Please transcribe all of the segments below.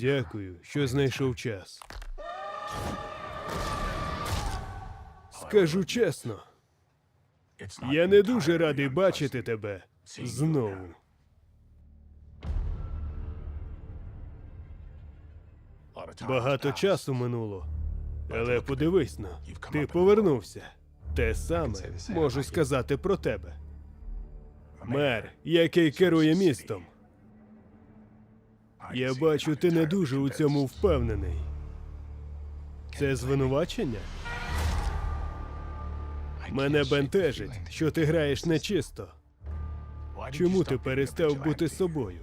Дякую, що знайшов час. Скажу чесно, я не дуже радий бачити тебе знову. Багато часу минуло. Але подивись на, ти повернувся. Те саме можу сказати про тебе. Мер, який керує містом. Я бачу, ти не дуже у цьому впевнений. Це звинувачення? Мене бентежить, що ти граєш нечисто. Чому ти перестав бути собою?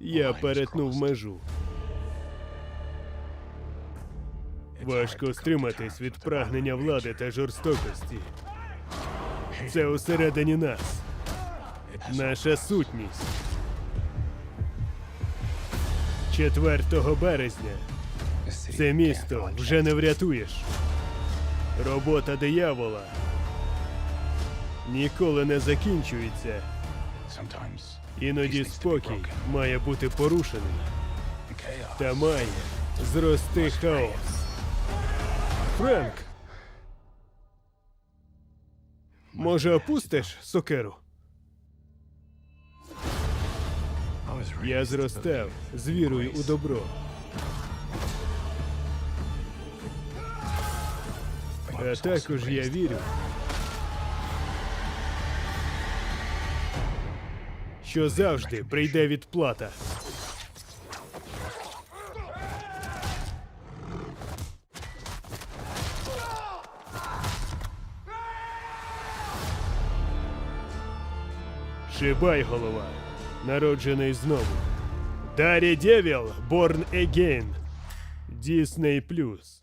Я перетнув межу. Важко стриматись від прагнення влади та жорстокості. Це усередині нас. Наша сутність. 4 березня це місто вже не врятуєш. Робота диявола ніколи не закінчується. Іноді спокій має бути порушений та має зрости хаос. Френк! Може, опустиш сокеру? Я зростав з вірою у добро. А також я вірю, що завжди прийде відплата. Шибай голова, народжений знову. Дарі Девіл, Born Again. Disney Plus.